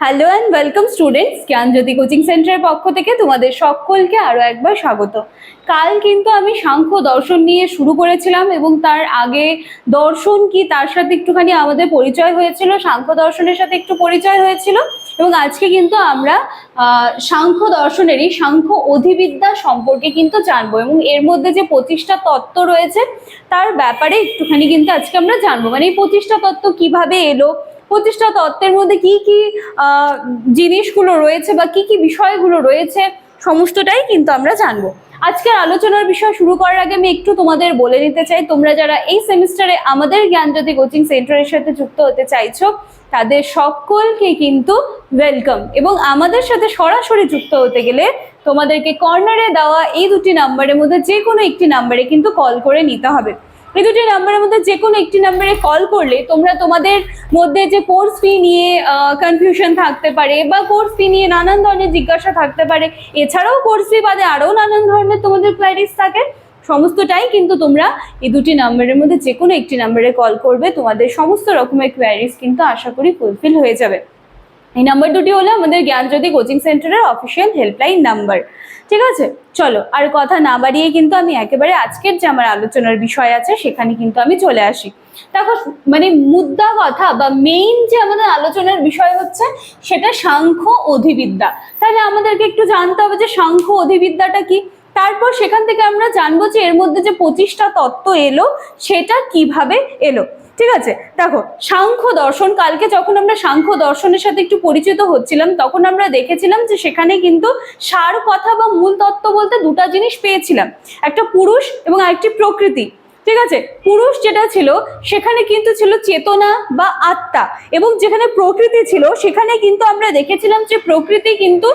Hello and welcome students Gyanjyoti coaching সেন্টারের পক্ষ থেকে তোমাদের সকলকে আরও একবার স্বাগত। কাল কিন্তু আমি সাংখ্য দর্শন নিয়ে শুরু করেছিলাম এবং তার আগে দর্শন কি তার সাথে একটুখানি আমাদের পরিচয় হয়েছিল, সাংখ্য দর্শনের সাথে একটু পরিচয় হয়েছিল এবং আজকে কিন্তু আমরা সাংখ্য দর্শনেরই সাংখ্য অধিবিদ্যা সম্পর্কে কিন্তু জানব এবং এর মধ্যে যে পঁচিশটা তত্ত্ব রয়েছে তার ব্যাপারে একটুখানি কিন্তু আজকে আমরা জানব। মানে এই পঁচিশটা তত্ত্ব কীভাবে এলো প্রতিষ্ঠা তত্ত্বের মধ্যে কি কি জিনিসগুলো রয়েছে বা কি কি বিষয়গুলো রয়েছে, সমস্তটাই কিন্তু আমরা জানব। আজকের আলোচনার বিষয় শুরু করার আগে আমি একটু তোমাদের বলে নিতে চাই, তোমরা যারা এই সেমিস্টারে আমাদের জ্ঞানজ্যোতি কোচিং সেন্টারের সাথে যুক্ত হতে চাইছো, তাদের সকলকে কিন্তু ওয়েলকাম এবং আমাদের সাথে সরাসরি যুক্ত হতে গেলে তোমাদেরকে কর্নারে দেওয়া এই দুটি নাম্বারের মধ্যে যে কোনো একটি নাম্বারে কিন্তু কল করে নিতে হবে। এই দুটি নাম্বারের মধ্যে যে কোনো একটি নাম্বারে কল করলে তোমরা তোমাদের মধ্যে যে কোর্স ফি নিয়ে কনফিউশন থাকতে পারে বা কোর্স ফি নিয়ে নানান ধরনের জিজ্ঞাসা থাকতে পারে। এছাড়াও কোর্স ফি বাদে আরও নানান ধরনের তোমাদের কোয়ারিজ থাকে। সমস্তটাই কিন্তু তোমরা এই দুটি নাম্বারের মধ্যে যে কোনো একটি নাম্বারে কল করবে। তোমাদের সমস্ত রকমের কোয়ারিজ কিন্তু আশা করি ফুলফিল হয়ে যাবে। এই নাম্বার দুটি হলো আমাদের জ্ঞানজ্যোতি কোচিং সেন্টারের অফিসিয়াল হেল্পলাইন নাম্বার ঠিক আছে? চলো, আর কথা না বাড়িয়ে কিন্তু আমি একেবারে আজকের যে আমার আলোচনার বিষয় আছে, সেখানে কিন্তু আমি চলে আসি। দেখো মানে মুদ্রা কথা বা মেইন যে আমাদের আলোচনার বিষয় হচ্ছে, সেটা সাংখ্য অধিবিদ্যা। তাহলে আমাদেরকে একটু জানতে হবে যে সাংখ্য অধিবিদ্যাটা কি? তারপর সেখান থেকে আমরা জানব যে এর মধ্যে যে পঁচিশটা তত্ত্ব এলো, সেটা কীভাবে এলো? ঠিক আছে? দেখো, সাংখ্য দর্শন, কালকে যখন আমরা সাংখ্য দর্শনের সাথে একটু পরিচিত হচ্ছিলাম, তখন আমরা দেখেছিলাম যে সেখানে কিন্তু সার কথা বা মূল তত্ত্ব বলতে দুটো জিনিস পেয়েছিলাম। একটা পুরুষ এবং আরেকটি প্রকৃতি। ঠিক আছে? পুরুষ যেটা ছিল, সেখানে কিন্তু ছিল চেতনা বা আত্মা এবং যেখানে প্রকৃতি ছিল, সেখানে কিন্তু আমরা দেখেছিলাম যে প্রকৃতি কিন্তু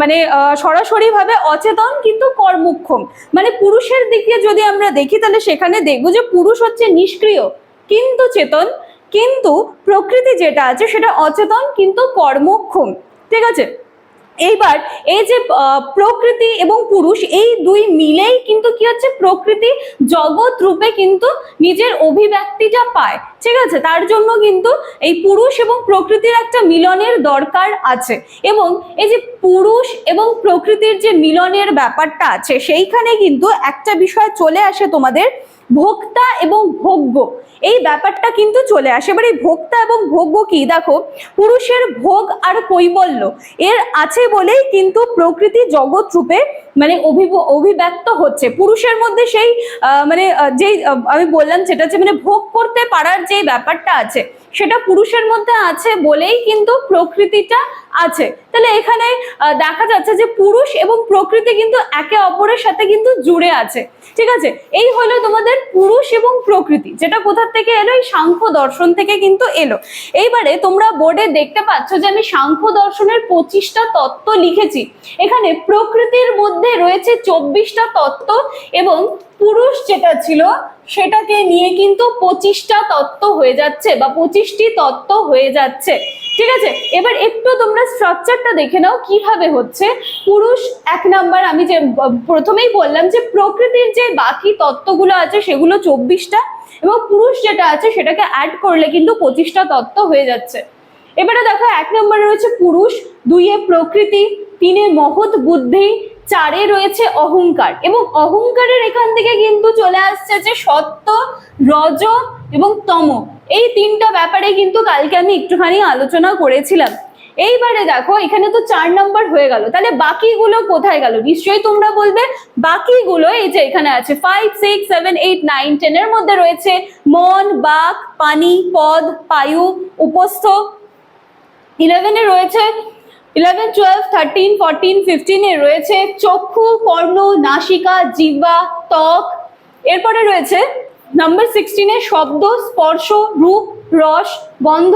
মানে সরাসরিভাবে অচেতন কিন্তু কর্মক্ষম। মানে পুরুষের দিকে যদি আমরা দেখি, তাহলে সেখানে দেখব যে পুরুষ হচ্ছে নিষ্ক্রিয়। কিন্তু চেতন, কিন্তু প্রকৃতি যেটা আছে সেটা অচেতন, কিন্তু কর্মক্ষম। ঠিক আছে? এইবার এই যে প্রকৃতি এবং পুরুষ এই দুই মিলেই কিন্তু কি হচ্ছে? প্রকৃতি জগৎ রূপে কিন্তু নিজের অভিব্যক্তিটা পায়। ঠিক আছে? তার জন্য কিন্তু এই পুরুষ এবং প্রকৃতির একটা মিলনের দরকার আছে। এবং এই যে পুরুষ এবং প্রকৃতির যে মিলনের ব্যাপারটা আছে, সেইখানে কিন্তু একটা বিষয় চলে আসে তোমাদের। ভোক্তা এবং ভোগ্য। এই ব্যাপারটা কিন্তু চলে আসে। এবার এই ভোক্তা এবং ভোগ্য কি? দেখো, পুরুষের ভোগ আর কৈবল্য। এর আছে বলেই কিন্তু প্রকৃতি জগৎ রূপে মানে অভিব, অভিব্যক্ত হচ্ছে। পুরুষের মধ্যে সেই মানে যেই আমি বললাম সেটা হচ্ছে মানে ভোগ করতে পারার যে ব্যাপারটা আছে, সেটা পুরুষের মধ্যে আছে বলেই কিন্তু প্রকৃতিটা আছে। তাহলে এখানে দেখা যাচ্ছে যে পুরুষ এবং প্রকৃতি কিন্তু একে অপরের সাথে কিন্তু জুড়ে আছে। ঠিক আছে? এই হলো তোমাদের পুরুষ এবং প্রকৃতি, যেটা কোথা থেকে এলো? এই সাংখ্য দর্শন থেকে কিন্তু এলো। এইবারে তোমরা বোর্ডে দেখতে পাচ্ছ যে আমি সাংখ্য দর্শনের পঁচিশটা তত্ত্ব লিখেছি। এখানে প্রকৃতির মধ্যে রয়েছে চব্বিশটা তত্ত্ব এবং পুরুষ যেটা ছিল সেটাকে নিয়ে কিন্তু পঁচিশটা তত্ত্ব হয়ে যাচ্ছে বা পঁচিশটি তত্ত্ব হয়ে যাচ্ছে। ঠিক আছে? এবার একটু তোমরা স্ট্রাকচারটা দেখে নাও কীভাবে হচ্ছে। পুরুষ এক নাম্বার আমি যে প্রথমেই বললাম যে প্রকৃতির যে বাকি তত্ত্বগুলো আছে সেগুলো চব্বিশটা এবং পুরুষ যেটা আছে সেটাকে অ্যাড করলে কিন্তু পঁচিশটা তত্ত্ব হয়ে যাচ্ছে। এবারে দেখো এক নম্বরে রয়েছে পুরুষ, দুইয়ে প্রকৃতি, তিনে মহৎ বুদ্ধি চারে রয়েছে অহংকার। এবং অহংকারের এখান থেকে কিন্তু চলে আসছে যে সত্য, রজ এবং তম। এই তিনটা ব্যাপারে কিন্তু কালকে আমি একটুখানি আলোচনা করেছিলাম। এইবারে দেখো, এখানে তো চার নম্বর হয়ে গেল। তাহলে বাকিগুলো কোথায় গেল? নিশ্চয়ই তোমরা বলবে, বাকিগুলো এই যে এখানে আছে five six seven eight nine টেনের মধ্যে রয়েছে মন, বাক, পানি, পদ, পায়ু, উপস্থ। ইলেভেনে রয়েছে ইলেভেন, টুয়েলভ, থার্টিন, ফোরটিন, ফিফটিনে রয়েছে চক্ষু, কর্ণ, নাসিকা, জিহ্বা, ত্বক। এরপরে রয়েছে নাম্বার সিক্সটিনে শব্দ, স্পর্শ, রূপ, রস, গন্ধ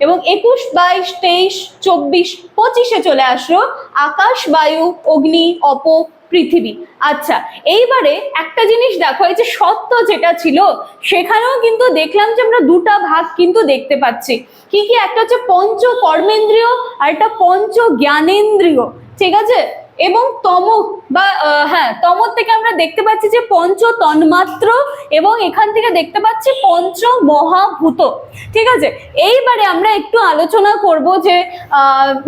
এবং একুশ, বাইশ, তেইশ, চব্বিশ, পঁচিশে চলে আসলো আকাশ, বায়ু, অগ্নি, অপ পৃথিবী। আচ্ছা এইবারে একটা জিনিস দেখো, এই যে সত্য যেটা ছিল, সেখানেও কিন্তু দেখলাম যে আমরা দুটা ভাগ কিন্তু দেখতে পাচ্ছি। কি কি? একটা হচ্ছে পঞ্চ কর্মেন্দ্রিয় আর একটা পঞ্চ জ্ঞানেন্দ্রিয় ঠিক আছে? এবং তম, বা হ্যাঁ তমর থেকে আমরা দেখতে পাচ্ছি যে পঞ্চ তন্মাত্র এবং এখান থেকে দেখতে পাচ্ছি পঞ্চ মহাভূত ঠিক আছে? এইবারে আমরা একটু আলোচনা করব যে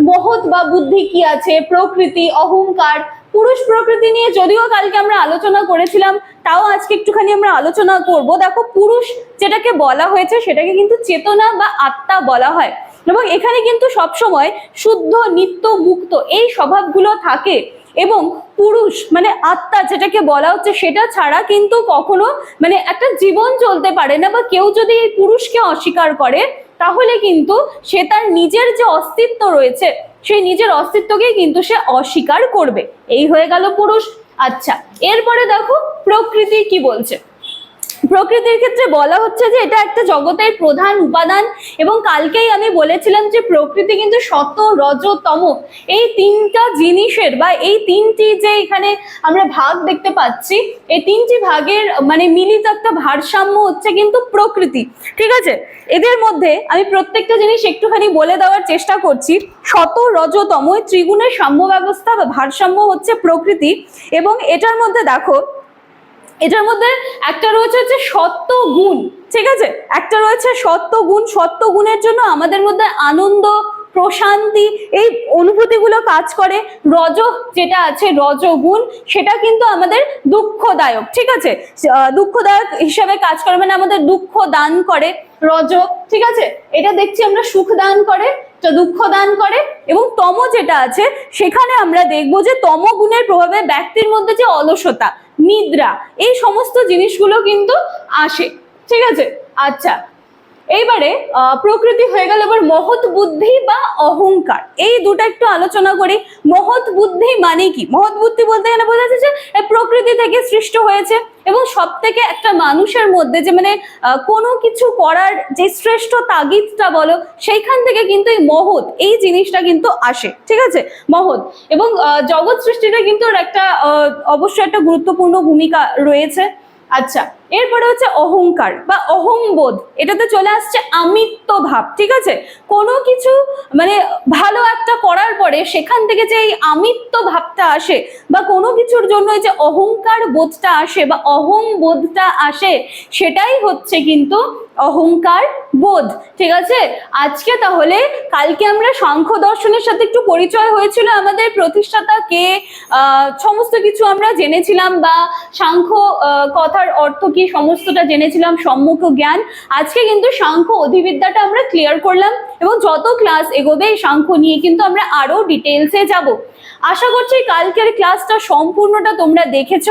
মহৎ বা বুদ্ধি কি আছে, প্রকৃতি, অহংকার পুরুষ প্রকৃতি নিয়ে যদিও কালকে আমরা আলোচনা করেছিলাম, তাও আজকে একটুখানি আমরা আলোচনা করব। দেখো, পুরুষ যেটাকে বলা হয়েছে সেটাকে কিন্তু চেতনা বা আত্মা বলা হয়। এবং এখানে কিন্তু সবসময় শুদ্ধ, নিত্য, মুক্ত এই স্বভাবগুলো থাকে। এবং পুরুষ মানে আত্মা যেটাকে বলা হচ্ছে সেটা ছাড়া কিন্তু কখনো মানে একটা জীবন চলতে পারে না বা কেউ যদি এই পুরুষকে অস্বীকার করে, তাহলে কিন্তু সে তার নিজের যে অস্তিত্ব রয়েছে সেই নিজের অস্তিত্বকেই কিন্তু সে অস্বীকার করবে। এই হয়ে গেল পুরুষ। আচ্ছা এরপরে দেখো প্রকৃতি কি বলছে। প্রকৃতির ক্ষেত্রে বলা হচ্ছে যে এটা একটা জগতের প্রধান উপাদান এবং কালকেই আমি বলেছিলাম যে প্রকৃতি কিন্তু শত রজতম। এই তিনটা জিনিসের বা এই তিনটি যে এখানে আমরা ভাগ দেখতে পাচ্ছি, এই তিনটি ভাগের মানে মিলিত একটা ভারসাম্য হচ্ছে কিন্তু প্রকৃতি। ঠিক আছে? এদের মধ্যে আমি প্রত্যেকটা জিনিস একটুখানি বলে দেওয়ার চেষ্টা করছি। শত রজতম ত্রিগুণের সাম্য ব্যবস্থা বা ভারসাম্য হচ্ছে প্রকৃতি এবং এটার মধ্যে দেখো এটার মধ্যে একটা রয়েছে হচ্ছে সত্য গুণ, ঠিক আছে? একটা রয়েছে সত্য গুণ, সত্য গুণের জন্য আমাদের মধ্যে আনন্দ, প্রশান্তি, এই অনুভূতিগুলো কাজ করে। রজ, যেটা আছে রজগুণ, সেটা কিন্তু আমাদের দুঃখদায়ক, ঠিক আছে? দুঃখদায়ক হিসাবে কাজ করে মানে আমাদের দুঃখ দান করে রজ, ঠিক আছে? এটা দেখছি আমরা সুখ দান করে দুঃখ দান করে এবং তম যেটা আছে, সেখানে আমরা দেখব যে তম গুণের প্রভাবে ব্যক্তির মধ্যে যে অলসতা, নিদ্রা, এই সমস্ত জিনিসগুলো কিন্তু আসে। ঠিক আছে? আচ্ছা এইবারে প্রকৃতি হয়ে গেল এবার মহৎ বুদ্ধি বা অহংকার। এই দুটো একটু আলোচনা করি। মহৎ বুদ্ধি মানে কি? মহৎ বুদ্ধি বলতে গেলে বোঝা যাচ্ছে যে প্রকৃতি থেকে সৃষ্ট হয়েছে এবং সব থেকে একটা মানুষের মধ্যে যে মানে কোনো কিছু করার যে শ্রেষ্ঠ তাগিদটা বলো, সেইখান থেকে কিন্তু এই মহৎ, এই জিনিসটা কিন্তু আসে। ঠিক আছে? মহৎ। এবং জগৎ সৃষ্টিটা কিন্তু একটা অবশ্যই একটা গুরুত্বপূর্ণ ভূমিকা রয়েছে। আচ্ছা। এরপরে হচ্ছে অহংকার বা অহংবোধ। এটাতে চলে আসছে আমিত্ব ভাব, ঠিক আছে? কোনো কিছু মানে ভালো একটা করার পরে সেখান থেকে যে এই আমিত্ব ভাবটা আসে বা কোনো কিছুর জন্য যে অহংকার বোধটা আসে বা অহংবোধটা আসে, সেটাই হচ্ছে কিন্তু অহংকার বোধ, ঠিক আছে? আজকে তাহলে কালকে আমরা সাংখ্য দর্শনের সাথে একটু পরিচয় হয়েছিল আমাদের প্রতিষ্ঠাতা কে সমস্ত কিছু আমরা জেনেছিলাম বা সাংখ্য কথার অর্থ কি সমস্তটা জেনেছিলাম, সম্মুখ জ্ঞান। আজকে কিন্তু সাংখ্য অধিবিদ্যাটা আমরা ক্লিয়ার করলাম এবং যত ক্লাস এগোবে সাংখ্য নিয়ে কিন্তু আমরা আরও ডিটেলসে যাব। আশা করছি কালকের ক্লাসটা সম্পূর্ণটা তোমরা দেখেছ।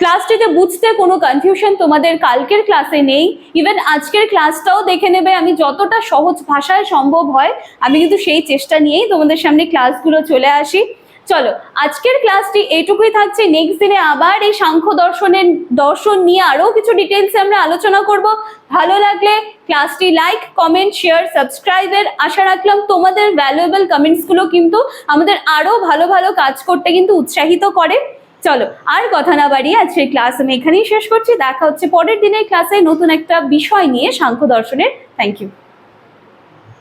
ক্লাসটিতে বুঝতে কোনো কনফিউশন তোমাদের কালকের ক্লাসে নেই। ইভেন আজকের ক্লাসটাও দেখে নেবে আমি যতটা সহজ ভাষায় সম্ভব হয়। আমি কিন্তু সেই চেষ্টা নিয়েই তোমাদের সামনে ক্লাসগুলো চলে আসি। চলো, আজকের ক্লাসটি এইটুকুই থাকছে। নেক্সট দিনে আবার এই সাংখ্য দর্শনের, দর্শন নিয়ে আরও কিছু ডিটেলসে আমরা আলোচনা করব। ভালো লাগলে ক্লাসটি লাইক কমেন্ট শেয়ার সাবস্ক্রাইবের আশা রাখলাম। তোমাদের ভ্যালুয়েবল কমেন্টসগুলো কিন্তু আমাদের আরও ভালো ভালো কাজ করতে কিন্তু উৎসাহিত করে। চলো, আর কথা না বাড়িয়ে আজকের ক্লাস আমি এখানেই শেষ করছি। দেখা হচ্ছে পরের দিনের ক্লাসে নতুন একটা বিষয় নিয়ে সাংখ্য দর্শনের। Thank you